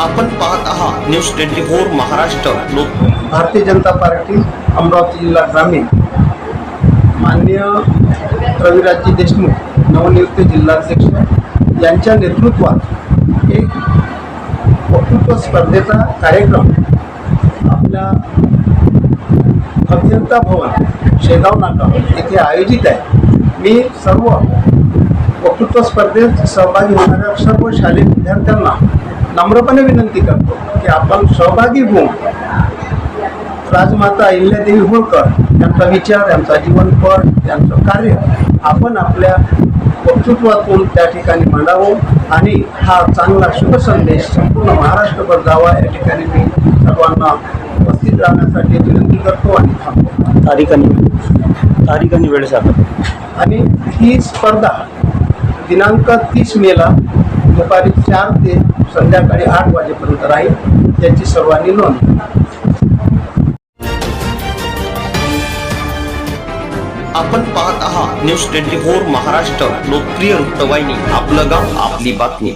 आपण पाहत आहात न्यूज ट्वेंटी फोर महाराष्ट्र. लोक भारतीय जनता पार्टी अमरावती जिल्हा ग्रामीण. माननीय रविराजजी देशमुख नवनियुक्त जिल्हाध्यक्ष यांच्या नेतृत्वात एक वक्तृत्व स्पर्धेचा कार्यक्रम आपल्या अभियंता भवन शेगाव नाका येथे आयोजित आहे. मी सर्व वक्तृत्व स्पर्धेत सहभागी होणाऱ्या सर्व शालेय विद्यार्थ्यांना नम्रपणे विनंती करतो की आपण सहभागी होऊन राजमाता अहिल्यादेवी होळकर यांचा विचार यांचा जीवनपट यांचं कार्य आपण आपल्या वक्तृत्वातून त्या ठिकाणी मांडावं आणि हा चांगला शुभ संदेश संपूर्ण महाराष्ट्रभर जावा. या ठिकाणी मी सर्वांना उपस्थित राहण्यासाठी विनंती करतो आणि थांबतो. तारीख आणि तारीख आणि वेळ सांगा. आणि ही स्पर्धा दिनांक तीस मेला दुपारी चार ते संध्याकाळी आठ वाजेपर्यंत राहील. त्याची सर्वांनी नोंद. आपण पाहत आहात न्यूज ट्वेंटी फोर महाराष्ट्र लोकप्रिय वृत्तवाहिनी आपलं गाव आपली बातमी.